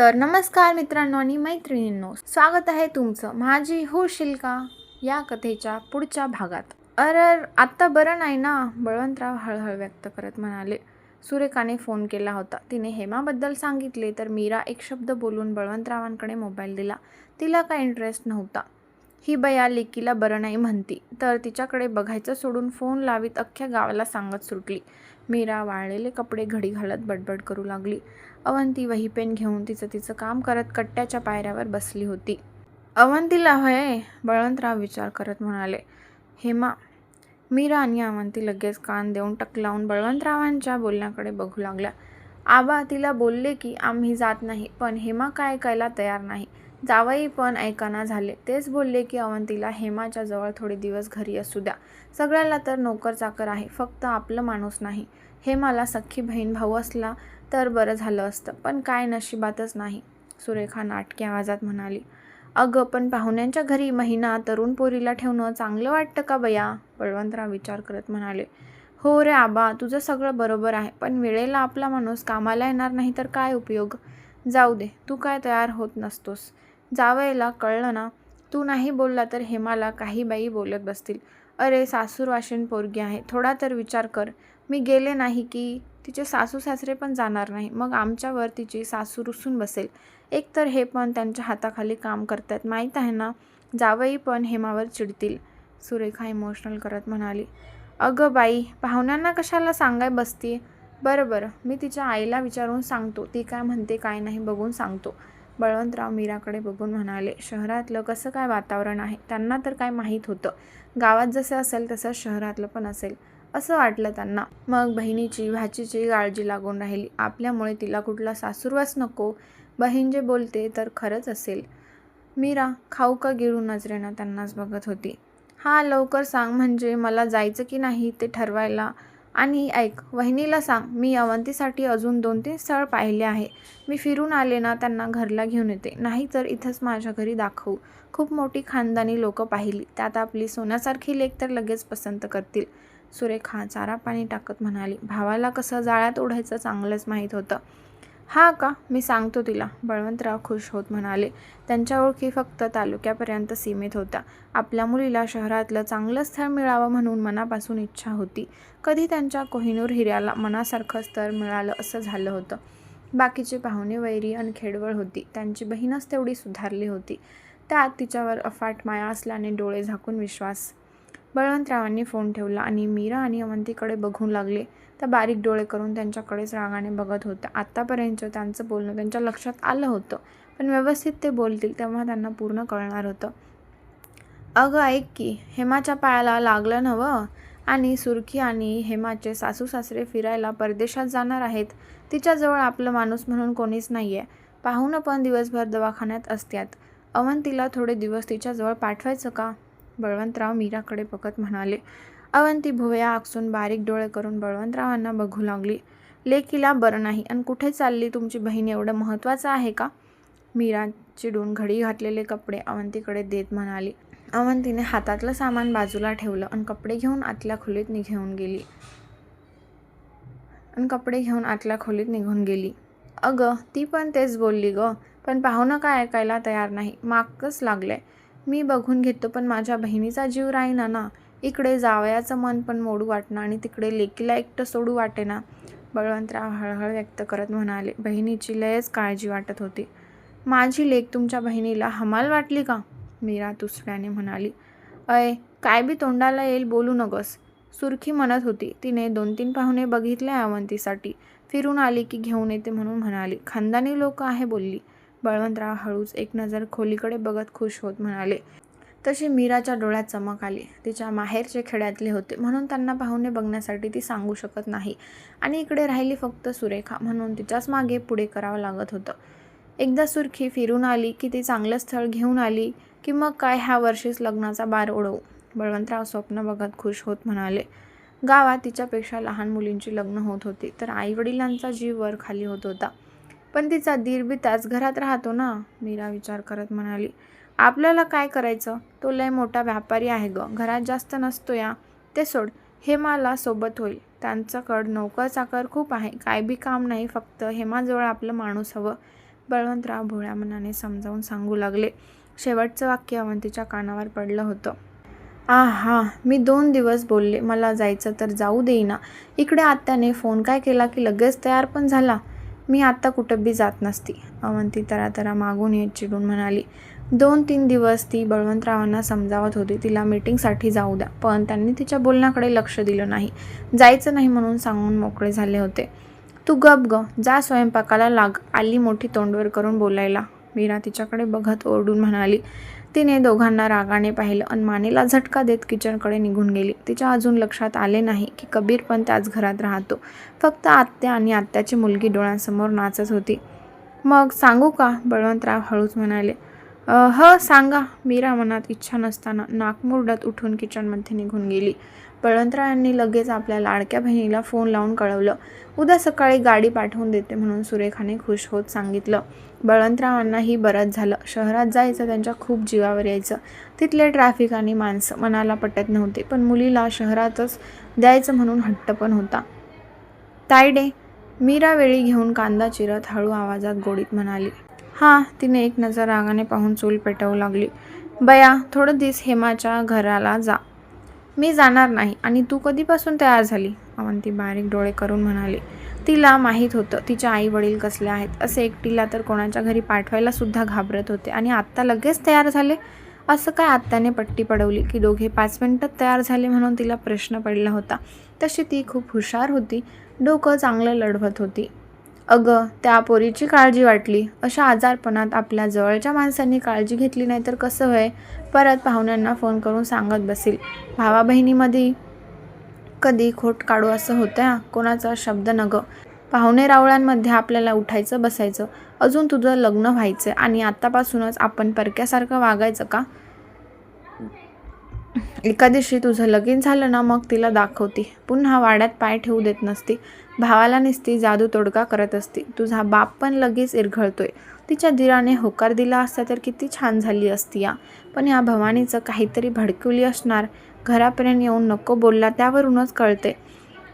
तर नमस्कार मित्रांनो आणि मैत्रिणींनो स्वागत आहे तुमचं माझी होशील का या कथेच्या पुढच्या भागात. अरे आत्ता बरं नाही ना? बळवंतराव हळहळ व्यक्त करत म्हणाले. सुरेखाने फोन केला होता. तिने हेमाबद्दल सांगितले तर मीरा एक शब्द बोलून बळवंतरावांकडे मोबाईल दिला. तिला काय इंटरेस्ट नव्हता. ही बया लेकीला बरं नाही म्हणती. तर तिच्याकडे बघायचं सोडून फोन लावीत अख्ख्या गावाला सांगत सुटली. मीरा वाळलेले कपडे घडी घालत बडबड करू लागली. अवंती वही पेन घेऊन तिचं तिचं काम करत कट्ट्याच्या पायऱ्यावर बसली होती. अवंतीला होय बळवंतराव विचार करत म्हणाले हेमा मीरा आणि अवंती लगेच कान देऊन टकलावून बळवंतरावांच्या बोलण्याकडे बघू लागल्या. आबा तिला बोलले की आम्ही जात नाही पण हेमा काय ऐकायला तयार नाही. जावई पण ऐकाना झाले. तेच बोलले की अवंतीला हेमाच्या जवळ थोडे दिवस घरी असू द्या. सगळ्याला तर नोकर चाकर आहे फक्त आपलं माणूस नाही. हेमाला सख्खी बहीण भाऊ असला तर बरं झालं असतं पण काय नशिबातच नाही सुरेखा नाटकी आवाजात म्हणाली. अगं पण पाहुण्यांच्या घरी महिना तरुण पोरीला ठेवणं चांगलं वाटतं का बया? बळवंतराव विचार करत म्हणाले. हो रे आबा तुझं सगळं बरोबर आहे पण वेळेला आपला माणूस कामाला येणार नाही तर काय उपयोग? जाऊ दे तू काय तयार होत नसतोस. जावयाला कळलं ना तू नाही बोलला तर हेमाला काही बाई बोलत बसतील. अरे सासूरवाशीन पोरगी आहे थोडा तर विचार कर. मी गेले नाही की तिचे सासू सासरे पण जाणार नाही मग आमच्यावर तिची सासू रुसून बसेल. एकतर हे पण त्यांच्या हाताखाली काम करतात माहीत आहे ना? जावई पण हेमावर चिडतील. सुरेखा इमोशनल करत म्हणाली. अगं बाई पाहुण्यांना कशाला सांगाय बसती? बरं बरं मी तिच्या आईला विचारून सांगतो ती काय म्हणते काय नाही बघून सांगतो. बळवंतराव मीराकडे बघून म्हणाले शहरातलं कसं काय वातावरण आहे? त्यांना तर काय माहीत होतं. गावात जसं असेल तसं शहरातलं पण असेल. असं वाटलं त्यांना. मग बहिणीची भाचीची काळजी लागून राहिली. आपल्यामुळे तिला कुठला सासूरवास नको. बहीण जे बोलते तर खरंच असेल. मीरा खाऊ का गिळू? नजरेनं त्यांनाच बघत होती. हा लवकर सांग. म्हणजे मला जायचं की नाही ते ठरवायला आणि ऐक वहिनीला सांग मी अवंतीसाठी अजून दोन तीन स्थळ पाहिले आहे. मी फिरून आले ना त्यांना घरला घेऊन येते. नाही तर इथंच माझ्या घरी दाखवू. खूप मोठी खानदानी लोकं पाहिली. त्यात आपली सोन्यासारखी लेख तर लगेच पसंत करतील. सुरेखा चारा पाणी टाकत म्हणाली. भावाला कसं जाळ्यात ओढायचं चांगलंच माहीत होतं. हा का? मी सांगतो तिला. बळवंतराव खुश होत म्हणाले. त्यांच्या ओळखी फक्त तालुक्यापर्यंत सीमित होत्या. आपल्या मुलीला शहरातलं चांगलं स्थळ मिळावं म्हणून मनापासून इच्छा होती. कधी त्यांच्या कोहिनूर हिऱ्याला मनासारखं स्थळ मिळालं असं झालं होतं. बाकीचे पाहुणे वैरी आणि खेडवळ होती. त्यांची बहीणच तेवढी सुधारली होती. त्यात तिच्यावर अफाट माया असल्याने डोळे झाकून विश्वास बळवंतरावांनी फोन ठेवला आणि मीरा आणि अवंतीकडे बघू लागले. त्या बारीक डोळे करून त्यांच्याकडेच रागाने बघत होत्या. आत्तापर्यंत त्यांचं बोलणं त्यांच्या लक्षात आलं होतं पण व्यवस्थित ते बोलतील तेव्हा त्यांना पूर्ण कळणार होतं. अगं ऐक की हेमाच्या पायाला लागलं नवं आणि सुरखी आणि हेमाचे सासू सासरे फिरायला परदेशात जाणार आहेत. तिच्याजवळ आपलं माणूस म्हणून कोणीच नाही आहे पाहून पण दिवसभर दवाखान्यात असत्यात. अवंतीला थोडे दिवस तिच्याजवळ पाठवायचं का? बळवंतराव मीराकडे बघत म्हणाले अवंती भुवया आकसून बारीक डोळे करून बळवंतरावांना बघू लागली. लेकीला बरं नाही. आणि कुठे चालली तुमची बहीण? एवढं महत्त्वाचं आहे का? मीरा चिडून घडी घातलेले कपडे अवंतीकडे देत म्हणाली. अवंतीने हातातलं सामान बाजूला ठेवलं आणि कपडे घेऊन आतल्या खोलीत निघून गेली. आणि कपडे घेऊन आतल्या खोलीत निघून गेली. अगं ती पण तेच बोलली ग. पण पाहुणं काय ऐकायला तयार नाही. मागच लागलंय. मी बघून घेतो पण माझ्या बहिणीचा जीव राहीना ना. इकडे जावयाचं मन पण मोडू वाटणं आणि तिकडे लेकीला एकटं सोडू वाटे ना बळवंतराव हळहळ व्यक्त करत म्हणाले बहिणीची लयच काळजी वाटत होती. माझी लेख तुमच्या बहिणीला हमाल वाटली का? मीरा तुसड्याने म्हणाली अय काय बी तोंडाला येईल बोलू नगस. सुरखी म्हणत होती तिने दोन तीन पाहुणे बघितले अवंतीसाठी फिरून आली की घेऊन येते म्हणून म्हणाली खानदानी लोक आहे बोलली. बळवंतराव हळूच एक नजर खोलीकडे बघत खुश होत म्हणाले तशी मीराच्या डोळ्यात चमक आली. तिच्या माहेरचे खेड्यातले होते. म्हणून त्यांना पाहुणे बघण्यासाठी ती सांगू शकत नाही. आणि इकडे राहिली फक्त सुरेखा. म्हणून तिच्याच मागे पुढे करावं लागत होतं. एकदा सुरखी फिरून आली की ती चांगलं स्थळ घेऊन आली की मग काय ह्या वर्षीच लग्नाचा बार ओढवू? बळवंतराव स्वप्न बघत खुश होत म्हणाले गावात तिच्यापेक्षा लहान मुलींची लग्न होत होती. तर आईवडिलांचा जीव वर खाली होत होता. पण तिचा दीर बी त्याच घरात राहतो ना मीरा विचार करत म्हणाली. आपल्याला काय करायचं? तो लय मोठा व्यापारी आहे ग. घरात जास्त नसतो या. ते सोड हेमाला सोबत होईल. त्यांच्याकडं नोकर चाकर खूप आहे. काय बी काम नाही फक्त हेमाजवळ आपलं माणूस हवं. बळवंतराव भोळ्या मनाने समजावून सांगू लागले. शेवटचं वाक्य अवंतीच्या कानावर पडलं होतं. आ हा मी दोन दिवस बोलले. मला जायचं तर जाऊ देईना. इकडे आत्याने फोन काय केला की लगेच तयार पण झाला. मी आत्ता कुठं बी जात नसती. अवंती तरातरा मागून येत चिडून म्हणाली दोन तीन दिवस ती बळवंतरावांना समजावत होती. तिला मीटिंगसाठी जाऊ द्या. पण त्यांनी तिच्या बोलण्याकडे लक्ष दिलं नाही. जायचं नाही म्हणून सांगून मोकळे झाले होते. तू गप ग. जा स्वयंपाकाला लाग. आली मोठी तोंडवर करून बोलायला. मीरा तिच्याकडे बघत ओरडून म्हणाली तिने दोघांना रागाने पाहिलं आणि मानेला झटका देत किचनकडे निघून गेली. तिच्या अजून लक्षात आले नाही की कबीर पण त्याच घरात राहतो. फक्त आत्या आणि आत्याची मुलगी डोळ्यांसमोर नाचत होती. मग सांगू का? बळवंतराव हळूच म्हणाले. ह सांगा. मीरा मनात इच्छा नसताना नाकमुरडत उठून किचनमध्ये निघून गेली. बळवंतराव यांनी लगेच आपल्या लाडक्या बहिणीला फोन लावून कळवलं. उद्या सकाळी गाडी पाठवून देते म्हणून सुरेखाने खुश होत सांगितलं. बळवंतरावांनाही बरंच झालं. शहरात जायचं त्यांच्या खूप जीवावर यायचं. तिथले ट्रॅफिक आणि माणसं मनाला पटत नव्हते पण मुलीला शहरातच द्यायचं म्हणून हट्ट पण होता. तायडे मीरा वेळी घेऊन कांदा चिरत हळू आवाजात गोडीत म्हणाली हां तिने एक नजर रागाने पाहून चूल पेटवू लागली बया थोडं दिस हेमाच्या घराला जा. मी जाणार नाही आणि तू कधीपासून तयार झाली? अवंती बारीक डोळे करून म्हणाली तिला माहीत होतं तिच्या आई वडील कसले आहेत असे एकटीला तर कोणाच्या घरी पाठवायला सुद्धा घाबरत होते. आणि आत्ता लगेच तयार झाले? असं काय आत्याने पट्टी पडवली की दोघे पाच मिनटं तयार झाले म्हणून तिला प्रश्न पडला होता. तशी ती खूप हुशार होती डोकं चांगलं लढवत होती. अगं त्या पोरीची काळजी वाटली. अशा आजारपणात आपल्या जवळच्या माणसांनी काळजी घेतली नाही तर कसं होय? परत पाहुण्यांना फोन करून सांगत बसेल. भावा बहिणीमध्ये कधी खोट काढू असं होतं कोणाचा शब्द नग. पाहुणे रावळ्यांमध्ये आपल्याला उठायचं बसायचं. अजून तुझं लग्न व्हायचं आणि आत्तापासूनच आपण परक्यासारखं वागायचं का? एका दिवशी तुझं लगीन झालं ना मग तिला दाखवती. पुन्हा वाड्यात पाय ठेवू देत नसती. भावाला निसती जादू तोडका करत असती. तुझा बाप पण लगेच इरघळतोय. तिच्या दिराने होकार दिला असता तर किती छान झाली असती या पण या भवानीचं काहीतरी भडकवली असणार. घरापर्यंत येऊन नको बोलला त्यावरूनच कळते.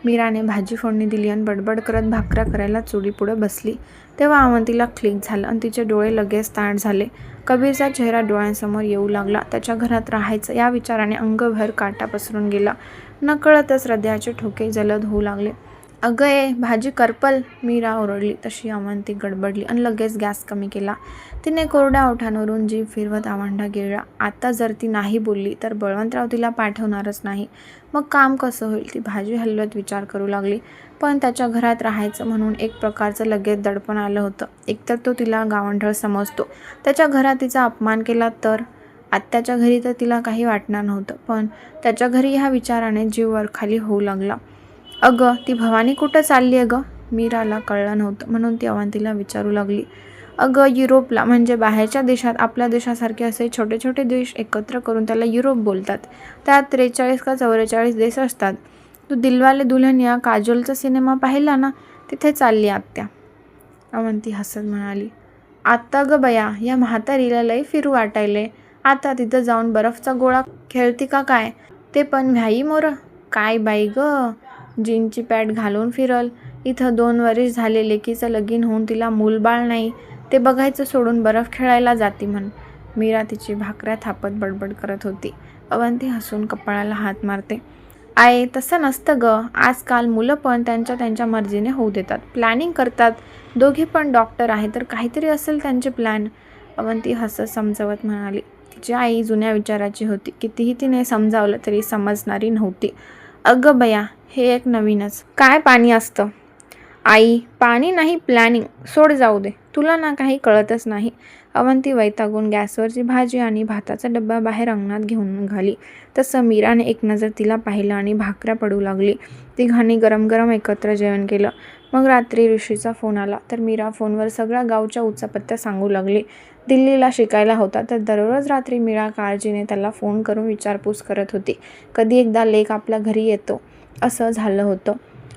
मीराने भाजी फोडणी दिली आणि बडबड करत भाकऱ्या करायला चुडी पुढे बसली. तेव्हा अवंतीला क्लिक झालं आणि तिचे डोळे लगेच ताट झाले. कबीरचा चेहरा डोळ्यांसमोर येऊ लागला. त्याच्या घरात राहायचं या विचाराने अंगभर काटा पसरून गेला. नकळतच हृदयाचे ठोके जलद होऊ लागले. अगं ए भाजी करपल. मीरा ओरडली तशी अवंती गडबडली आणि लगेच गॅस कमी केला. तिने कोरड्या ओठांवरून जीभ फिरवत आवांडा गिळला आता जर ती नाही बोलली तर बळवंतराव तिला पाठवणारच नाही. मग काम कसं होईल? ती भाजी हलवत विचार करू लागली. पण त्याच्या घरात राहायचं म्हणून एक प्रकारचं लगेच दडपण आलं होतं. एकतर तो तिला गावंढळ समजतो. त्याच्या घरात तिचा अपमान केला तर? आत्याच्या घरी तर तिला काही वाटणार नव्हतं पण त्याच्या घरी ह्या विचाराने जीव वरखाली होऊ लागला. अगं ती भवानी कुठं चालली आहे गं मीराला कळलं नव्हतं म्हणून ती अवंतीला विचारू लागली. अगं युरोपला म्हणजे बाहेरच्या देशात आपल्या देशासारखे असे छोटे छोटे देश एकत्र करून त्याला युरोप बोलतात. त्यात त्रेचाळीस का चौवेचाळीस देश असतात. तू दिलवाले दुल्हन या काजोलचा सिनेमा पाहिला ना तिथे चालली आत्या. अवंती हसत म्हणाली आत्ता गं बया या म्हातारीला लई फिरू वाटायले. आता तिथं जाऊन बर्फचा गोळा खेळती का काय? ते पण व्याई मोर. काय बाई गं? जीनची पॅट घालून फिरल. इथं दोन वर्ष झाले लेकीचं लगीन होऊन तिला मूलबाळ नाही. ते बघायचं सोडून बर्फ खेळायला जाती म्हण. मीरा तिची भाकऱ्या थापत बडबड करत होती. अवंती हसून कपाळाला हात मारते. आय तसं नसतं ग. आजकाल मुलं पण त्यांच्या त्यांच्या मर्जीने होऊ देतात. प्लॅनिंग करतात. दोघे पण डॉक्टर आहे तर काहीतरी असेल त्यांचे प्लॅन. अवंती हसत समजवत म्हणाली. तिची आई जुन्या विचाराची होती. कितीही तिने समजावलं तरी समजणारी नव्हती. अगं बया हे एक नवीनच. काय पाणी असतं? आई पाणी नाही प्लॅनिंग सोड जाऊ दे. तुला ना काही कळतच नाही. अवंती वैतागून गॅसवरची भाजी आणि भाताचा डब्बा बाहेर अंगणात घेऊन निघाली तसं मीराने एक नजर तिला पाहिलं आणि भाकऱ्या पडू लागली. तिघांनी गरम गरम एकत्र जेवण केलं. मग रात्री ऋषीचा फोन आला. तर मीरा फोनवर सगळ्या गावच्या उचापत्त्या सांगू लागली. दिल्लीला शिकायला होता. तर दररोज रात्री मीरा काळजीने त्याला फोन करून विचारपूस करत होती. कधी एकदा लेक आपल्या घरी येतो असं झालं होतं.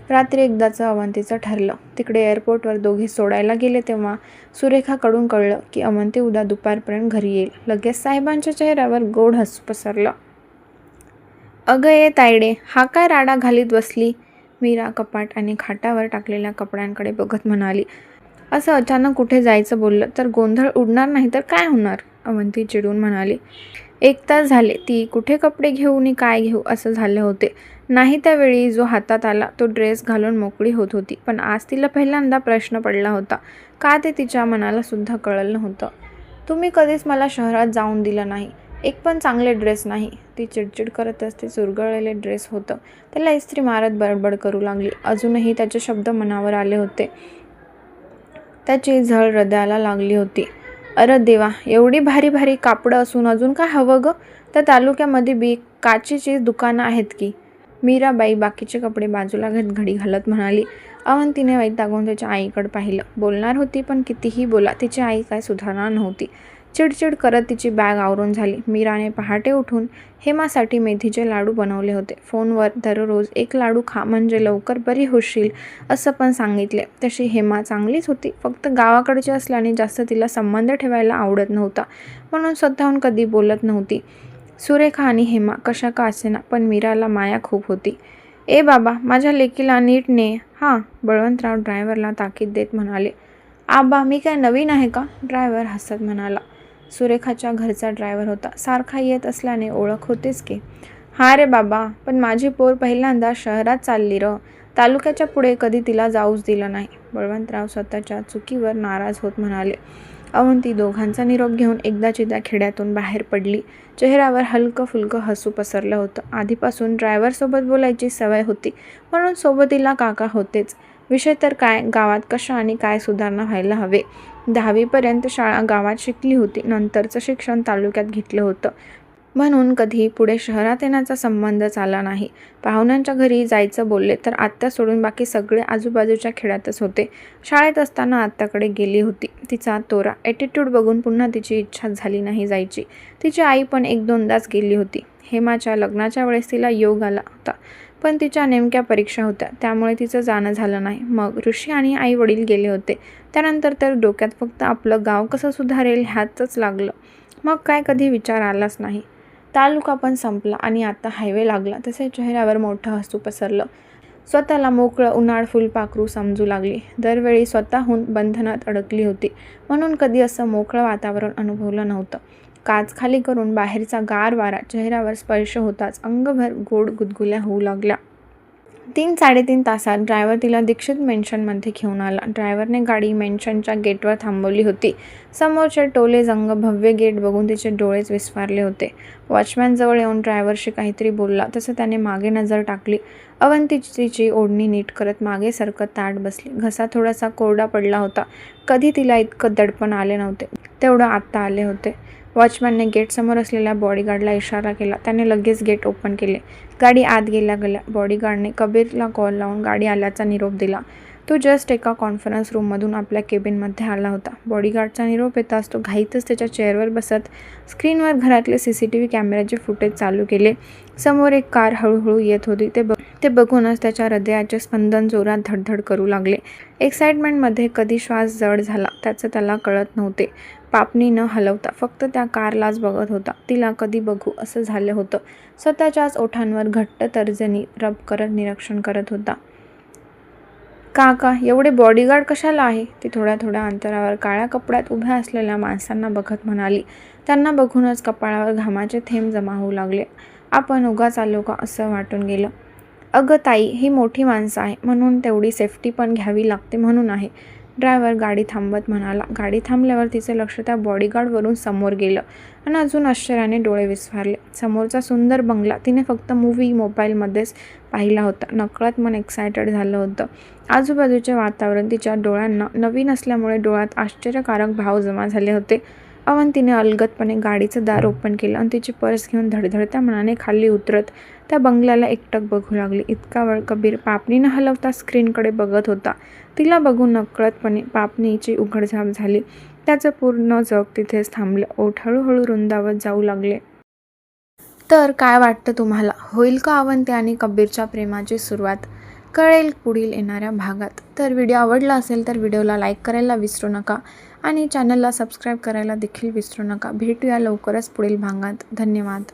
रात्री एकदाचं अवंतीचं ठरलं. तिकडे एअरपोर्टवर दोघे सोडायला गेले तेव्हा सुरेखाकडून कळलं की अवंती उद्या दुपारपर्यंत घरी येईल. लगेच साहेबांच्या चेहऱ्यावर गोड हसू पसरलं. अगं ये तायडे हा काय राडा घालीत बसली? मीरा कपाट आणि खाटावर टाकलेल्या कपड्यांकडे बघत म्हणाली. असं अचानक कुठे जायचं बोललं तर गोंधळ उडणार नाही तर काय होणार? अवंती चिडून म्हणाली. एक तास झाले ती कुठे कपडे घेऊ आणि काय घेऊ असं झाले होते. नाही त्यावेळी जो हातात आला तो ड्रेस घालून मोकळी होत होती पण आज तिला पहिल्यांदा प्रश्न पडला होता. का ते तिच्या मनाला सुद्धा कळलं नव्हतं. तुम्ही कधीच मला शहरात जाऊन दिलं नाही. एक पण चांगले ड्रेस नाही. ती चिडचिड करत असते चुरगळलेले ड्रेस होतं. त्याला इस्त्री मारत बडबड करू लागली. अजूनही त्याचे शब्द मनावर आले होते. त्याची झळ हृदयाला लागली होती. अरे देवा एवढी भारी भारी कापडं असून अजून काय हवं गं? त्या तालुक्यामध्ये बी काचेची दुकानं आहेत की? मीराबाई बाकीचे कपडे बाजूला घेत घडी घालत म्हणाली. अवंतीने वैतागून त्याच्या आईकडे पाहिलं. बोलणार होती पण कितीही बोला तिची आई काय सुधारणार नव्हती. चिडचिड करत तिची बॅग आवरून झाली. मीराने पहाटे उठून हेमासाठी मेथीचे लाडू बनवले होते. फोनवर दररोज एक लाडू खा म्हणजे लवकर बरी होशील असं पण सांगितले. तशी हेमा चांगलीच होती. फक्त गावाकडची असल्याने जास्त तिला संबंध ठेवायला आवडत नव्हता. म्हणून स्वतःहून कधी बोलत नव्हती. सुरेखा आणि हेमा कशा का असेना पण मीराला माया खूप होती. ए बाबा माझ्या लेकीला नीट ने हां बळवंतराव ड्रायव्हरला ताकीद देत म्हणाले. आबा मी काय नवीन आहे का? ड्रायव्हर हसत म्हणाला. सुरेखाच्या घरचा ड्रायव्हर होता. सारखा येत असल्याने ओळख होतेच की. हा रे बाबा पण माझी पोर पहिल्यांदा शहरात चालली र. तालुक्याच्या पुढे कधी तिला जाऊच दिलं नाही. बळवंतराव स्वतःच्या चुकीवर नाराज होत म्हणाले. अवंती दोघांचा निरोप घेऊन एकदाची त्या खेड्यातून बाहेर पडली. चेहऱ्यावर हलकं फुलकं हसू पसरलं होतं. आधीपासून ड्रायव्हरसोबत बोलायची सवय होती. म्हणून सोबतीला काका होतेच. विषय तर काय? गावात कशा आणि काय सुधारणा व्हायला हवे? दहावीपर्यंत शाळा गावात शिकली होती. नंतरचं शिक्षण तालुक्यात घेतलं होतं. म्हणून कधी पुढे शहरात येण्याचा संबंधच आला नाही. पाहुण्यांच्या घरी जायचं बोलले तर आत्या सोडून बाकी सगळे आजूबाजूच्या खेड्यातच होते. शाळेत असताना आत्याकडे गेली होती. तिचा तोरा. ॲटिट्यूड बघून पुन्हा तिची इच्छा झाली नाही जायची. तिची आई पण एक दोनदाच गेली होती. हेमाच्या लग्नाच्या वेळेस तिला योग आला होता. पण तिच्या नेमक्या परीक्षा होत्या. त्यामुळे तिचं जाणं झालं नाही. मग ऋषी आणि आई वडील गेले होते. त्यानंतर तर डोक्यात फक्त आपलं गाव कसं सुधारेल ह्याचंच लागलं. मग काय कधी विचार आलाच नाही. तालुका पण संपला आणि आता हायवे लागला. तसे चेहऱ्यावर मोठं हसू पसरलं. स्वतःला मोकळं उन्हाळ फुलपाखरू समजू लागली. दरवेळी स्वतःहून बंधनात अडकली होती. म्हणून कधी असं मोकळं वातावरण अनुभवलं नव्हतं. काच खाली करून बाहेरचा गार वारा चेहऱ्यावर स्पर्श होताच अंगभर गोड गुदगुल्या होऊ लागल्या. तीन साडेतीन तासात ड्रायव्हर तिला दीक्षित मेन्शनमध्ये घेऊन आला. ड्रायव्हरने गाडी मेन्शनच्या गेटवर थांबवली होती. समोरचे टोले जंग भव्य गेट बघून तिचे डोळेच विस्फारले होते. वॉचमॅनजवळ येऊन ड्रायव्हरशी काहीतरी बोलला. तसं त्याने मागे नजर टाकली. अवंतीची तिची ओढणी नीट करत मागे सरकत ताट बसली. घसा थोडासा कोरडा पडला होता. कधी तिला इतकं दडपण आले नव्हते. तेवढं आत्ता आले होते. वॉचमॅनने गेटसमोर असलेल्या बॉडीगार्डला इशारा केला. त्याने लगेच गेट ओपन केले. गाडी आत गेल्या गेल्या बॉडीगार्डने कबीरला कॉल लावून गाडी आल्याचा निरोप दिला. तो जस्ट एका कॉन्फरन्स रूममधून आपल्या केबिनमध्ये आला होता. बॉडीगार्डचा निरोप येताच तो घाईतच त्याच्या चेअरवर बसत स्क्रीनवर घरातले सी सी टी व्ही कॅमेऱ्याचे फुटेज चालू केले. समोर एक कार हळूहळू येत होती. ते बघ ते बघूनच त्याच्या हृदयाचे स्पंदन जोरात धडधड करू लागले. एक्साइटमेंटमध्ये कधी श्वास जड झाला त्याचं त्याला कळत नव्हते. पापणी न हलवता फक्त त्या कारलाच बघत होता. तिला कधी बघू असं झालं होतं. स्वतःच्याच ओठांवर घट्ट तर्जनी रब करत निरीक्षण करत होता. काका एवढे बॉडीगार्ड कशाला आहे? ती थोड्या थोड्या अंतरावर काळ्या कपड्यात उभ्या असलेल्या माणसांना बघत म्हणाली. त्यांना बघूनच कपाळावर घामाचे थेंब जमा होऊ लागले. आपण उगाच आलो का असं वाटून गेलं. अगं ताई ही मोठी माणसं आहे. म्हणून तेवढी सेफ्टी पण घ्यावी लागते म्हणून आहे. ड्रायव्हर गाडी थांबत म्हणाला. गाडी थांबल्यावर तिचं लक्ष त्या बॉडीगार्डवरून समोर गेलं आणि अजून आश्चर्याने डोळे विस्फारले. समोरचा सुंदर बंगला तिने फक्त मूवी मोबाईलमध्येच पाहिला होता. नकळत मन एक्सायटेड झालं होतं. आजूबाजूचे वातावरण तिच्या डोळ्यांना नवीन असल्यामुळे डोळ्यात आश्चर्यकारक भाव जमा झाले होते. अवंतीने अलगदपणे गाडीचं दार ओपन केलं आणि तिची पर्स घेऊन धडधडत्या मनाने खाली उतरत त्या बंगल्याला एकटक बघू लागली. इतका वेळ कबीर पापणी न हलवता स्क्रीनकडे बघत होता. तिला बघून नकळतपणे पापणीची उघडझाप झाली. त्याचं पूर्ण जग तिथेच थांबलं. ओठ हळूहळू रुंदावत जाऊ लागले. तर काय वाटतं तुम्हाला? होईल का अवंती आणि कबीरच्या प्रेमाची सुरुवात? कळेल पुढील येणाऱ्या भागात. तर व्हिडिओ आवडला असेल तर व्हिडिओला लाईक करायला विसरू नका आणि चॅनलला सबस्क्राईब करायला देखील विसरू नका. भेटूया लवकरच पुढील भागात. धन्यवाद.